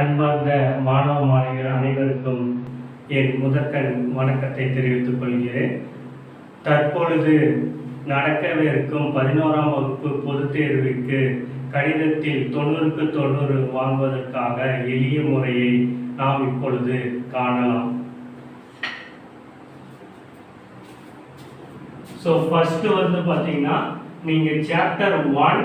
அன்பார்ந்த மாணவ மாணவியர் அனைவருக்கும் என் முதற்கண் வணக்கத்தை தெரிவித்துக் கொள்கிறேன். தற்பொழுது நடக்கவிருக்கும் பதினோராம் வகுப்பு பொதுத் தேர்விற்கு கணிதத்தில் தொண்ணூறுக்கு தொண்ணூறு வாங்குவதற்காக எளிய முறையை நாம் இப்பொழுது காணலாம். ஸோ ஃபஸ்ட்டு வந்து பார்த்தீங்கன்னா நீங்கள் சாப்டர் ஒன்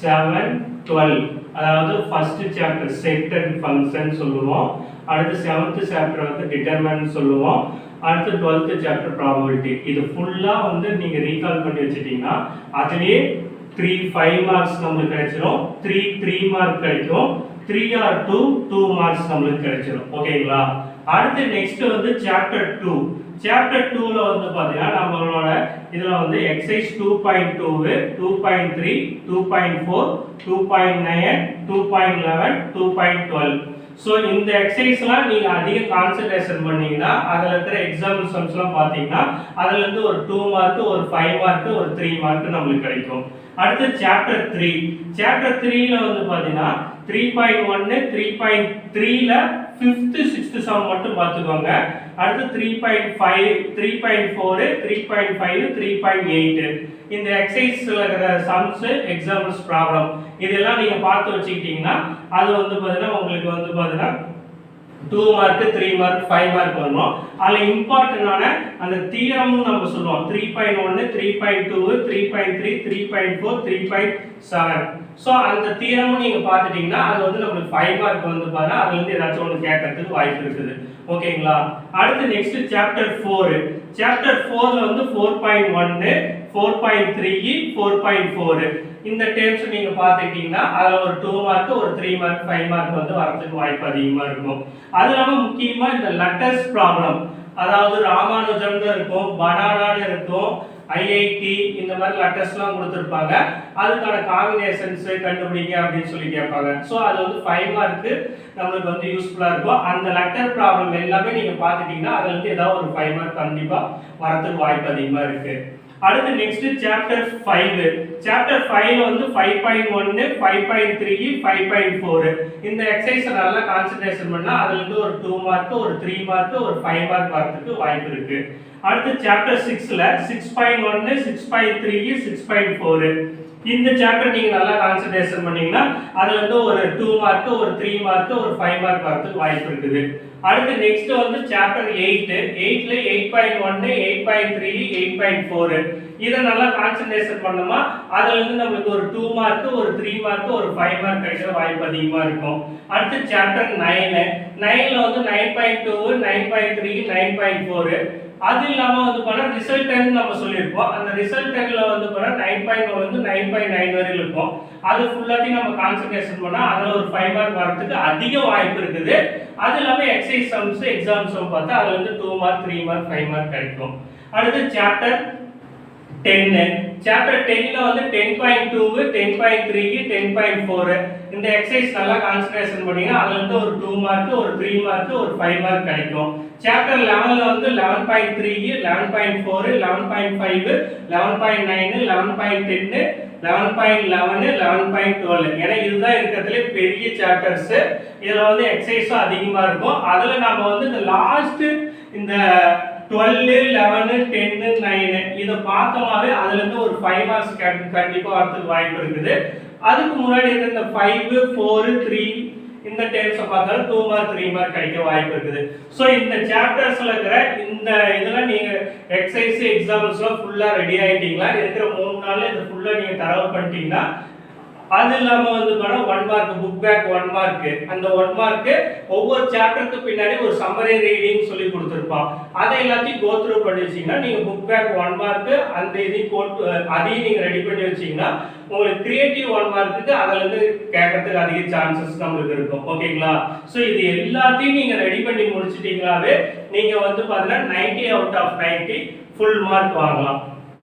செவன் டுவெல் அதாவது first chapter set and function சொல்லுவோம். அடுத்து செவன்த் சாப்டர் வந்து டிட்டர்மன் சொல்லுவோம். அடுத்து டுவெல்த் சாப்டர் ப்ராபபிலிட்டி இது ஃபுல்லாக வந்து நீங்கள் ரீகால் பண்ணி வச்சுட்டீங்கன்னா அதுலேயே த்ரீ ஃபைவ் மார்க்ஸ் நம்மளுக்கு கிடைச்சிரும். த்ரீ த்ரீ மார்க் கிடைக்கும். Three or two two marks நம்மளுக்கு கிடைச்சிரும். ஓகேங்களா அடுத்து நெக்ஸ்ட் வந்து சாப்டர் டூ சாப்டர் டூல வந்து பார்த்தீங்கன்னா நம்மளோட இதில் வந்து exercise two point two two point three two point four two point nine two point eleven two point twelve so இந்த எக்ஸசைஸ்லாம் நீங்கள் அதிக கான்சன்ட்ரேஷன் பண்ணீங்கன்னா அதில் இருக்கிற எக்ஸாம்பிள்ஸ்லாம் பார்த்தீங்கன்னா அதுலேருந்து ஒரு டூ மார்க் ஒரு ஃபைவ் மார்க் ஒரு த்ரீ மார்க் நம்மளுக்கு கிடைக்கும். அடுத்து சாப்டர் த்ரீ சாப்டர் த்ரீல வந்து பார்த்தீங்கன்னா த்ரீ பாயிண்ட் ஒன்னு த்ரீ பாயிண்ட் த்ரீல ஃபிஃப்த்து சிக்ஸ்த்து சம் மட்டும் பார்த்துக்கோங்க. அடுத்து three point five three point four three point five three point eight இந்த எக்ஸசைஸில் இருக்கிற சம்ஸு எக்ஸாம்பிள்ஸ் ப்ராப்ளம் இதெல்லாம் நீங்கள் பார்த்து வச்சுக்கிட்டிங்கன்னா அது வந்து பார்த்தீங்கன்னா உங்களுக்கு வந்து பார்த்தீங்கன்னா two mark three mark five mark வரணும் அதில் இம்பார்ட்டண்டான அந்த தீரம்னு நம்ம சொல்லுவோம். த்ரீ பாயிண்ட் ஒன்று three point two three point three three point four three point seven so அந்த தீரமும் நீங்கள் பார்த்துட்டீங்கன்னா அது வந்து நம்மளுக்கு ஃபைவ் மார்க் வந்து பாருங்க அது வந்து ஏதாச்சும் ஒன்று கேட்கறதுக்கு வாய்ப்பு இருக்குது. ஓகேங்களா? அடுத்து நெக்ஸ்ட் சாப்டர் ஃபோர் சாப்டர் ஃபோரில் வந்து ஃபோர் பாயிண்ட் ஒன்னு four point three four point four இந்த டேர்ம்ஸ் நீங்க பார்த்துக்கிட்டிங்கன்னா அதுல ஒரு டூ மார்க் ஒரு த்ரீ மார்க் ஃபைவ் மார்க் வந்து வரதுக்கு வாய்ப்பு அதிகமா இருக்கும். அது இல்லாம முக்கியமா இந்த லெட்டர்ஸ் ப்ராப்ளம் அதாவது ராமானுஜம்னு இருக்கும் பனானான்னு இருக்கும் ஐஐடி இந்த மாதிரி லெட்டர்ஸ்லாம் கொடுத்துருப்பாங்க. அதுக்கான காம்பினேஷன்ஸ் கண்டுபிடிங்க அப்படின்னு சொல்லி கேட்பாங்க. ஸோ அது வந்து ஃபைவ் மார்க்கு நம்மளுக்கு வந்து யூஸ்ஃபுல்லாக இருக்கும். அந்த லெட்டர் ப்ராப்ளம் எல்லாமே நீங்கள் பார்த்துட்டீங்கன்னா அதுல இருந்து ஏதாவது ஒரு ஃபைவ் மார்க் கண்டிப்பாக வரதுக்கு வாய்ப்பு அதிகமாக இருக்கு. அடுத்து next chapter five chapter five வந்து ஃபைவ் பாயிண்ட் ஒன்னு five point three five point four இந்த எக்ஸசைஸ் நல்லா கான்சென்ட்ரேஷன் பண்ணால் அதுல இருந்து ஒரு டூ மார்க் ஒரு த்ரீ மார்க் ஒரு ஃபைவ் மார்க் வரதுக்கு வாய்ப்பு இருக்கு. அடுத்து சாப்டர் சிக்ஸ்ல சிக்ஸ் பாயிண்ட் ஒன்னு six point three six point four இந்த சாப்டர் நீங்க நல்லா கான்சென்ட்ரேஷன் பண்ணீங்கன்னா அதுல வந்து ஒரு டூ மார்க் ஒரு த்ரீ மார்க் ஒரு ஃபைவ் மார்க் வரதுக்கு வாய்ப்பு இருக்குது. அடுத்து நெக்ஸ்ட் வந்து சாப்டர் எயிட் எயிட்ல எயிட் பாயிண்ட் ஒன்னு eight point three eight point four இதை நல்லா கான்சென்ட்ரேஷன் பண்ணோமா? அதுல இருந்து நம்மளுக்கு ஒரு டூ மார்க் ஒரு த்ரீ மார்க் ஒரு ஃபைவ் மார்க் கிடைக்கிற வாய்ப்பு அதிகமா இருக்கும். அடுத்து சாப்டர் நைனு நைன்ல வந்து nine point two nine point three nine point four அது இல்லாம வந்து பார்த்தா ரிசல்ட் டைம் நம்ம சொல்லியிருப்போம் அந்த ரிசல்ட் ரிசல்டன்ல வந்து போனா நைன் பாயிண்ட் வந்து நைன் பாயிண்ட் நைன் வரையும் இருக்கும். அது ஃபுல்லாத்தையும் நம்ம கான்சென்ட்ரேஷன் பண்ணா அதுல ஒரு ஃபைவ் மார்க் வரதுக்கு அதிக வாய்ப்பு இருக்குது. அது இல்லாம எக்ஸைஸ் சம்ஸ் எக்ஸாம்ஸும் பார்த்தா அது வந்து two mark three mark five mark கிடைக்கும். அடுத்து சாப்டர் டென்னு சாப்டர் டென்ல வந்து ten point two ten point three ten point four இந்த எக்ஸசைஸ் நல்லா கான்சன்ட்ரேஷன் பண்ணீங்கன்னா அதுல இருந்து ஒரு டூ மார்க் ஒரு த்ரீ மார்க் ஒரு ஃபைவ் மார்க் கிடைக்கும். சாப்டர் லெவனில் வந்து eleven point three eleven point four eleven point five eleven point nine eleven point ten eleven point eleven eleven point twelve ஏன்னா இதுதான் இருக்கிறதுலே பெரிய சாப்டர்ஸ் இதில் வந்து எக்ஸசைஸும் அதிகமாக இருக்கும். அதில் நம்ம வந்து இந்த லாஸ்ட்டு இந்த டுவெல்லு லெவனு டென்னு நைனு இதை பார்த்தோமாவே அதுலேருந்து ஒரு ஃபைவ் மார்க்ஸ் கண்டிப்பாக வரதுக்கு வாய்ப்பு இருக்குது. அதுக்கு முன்னாடி இருக்க இந்த ஃபைவ் ஃபோரு த்ரீ இந்த டைம்ஸை பார்த்தாலும் டூ மார்க் த்ரீ மார்க் கிடைக்க வாய்ப்பு இருக்குது. ஸோ இந்த சாப்டர்ஸ்ல இருக்கிற இந்த இதெல்லாம் நீங்கள் எக்ஸசைஸ் எக்ஸாம்பிள்ஸ்லாம் ஃபுல்லாக ரெடி ஆயிட்டீங்களா? இருக்கிற மூணு நாளில் இது ஃபுல்லாக நீங்கள் தரவு பண்ணிட்டீங்கன்னா அது இல்லாம வந்து madam one mark book back one mark அந்த ஒன் மார்க் ஒவ்வொரு சாப்டருக்கு பின்னாடி ஒரு சம்மரி ரீடிங் சொல்லி கொடுத்துருப்பான். அதை எல்லாத்தையும் கோத்ரூ பண்ணி வச்சீங்கன்னா நீங்க புக் பேக் ஒன் மார்க் அந்த இதையும் கோட் அதையும் நீங்க ரெடி பண்ணி வச்சீங்கன்னா உங்களுக்கு கிரியேட்டிவ் ஒன் மார்க்குக்கு அதுல இருந்து கேட்கறதுக்கு அதிக சான்சஸ் நம்மளுக்கு இருக்கும். ஓகேங்களா ஸோ இது எல்லாத்தையும் நீங்க ரெடி பண்ணி முடிச்சிட்டீங்களாவே நீங்க வந்து பாத்தீங்கன்னா ninety out of ninety full mark வாங்கலாம்.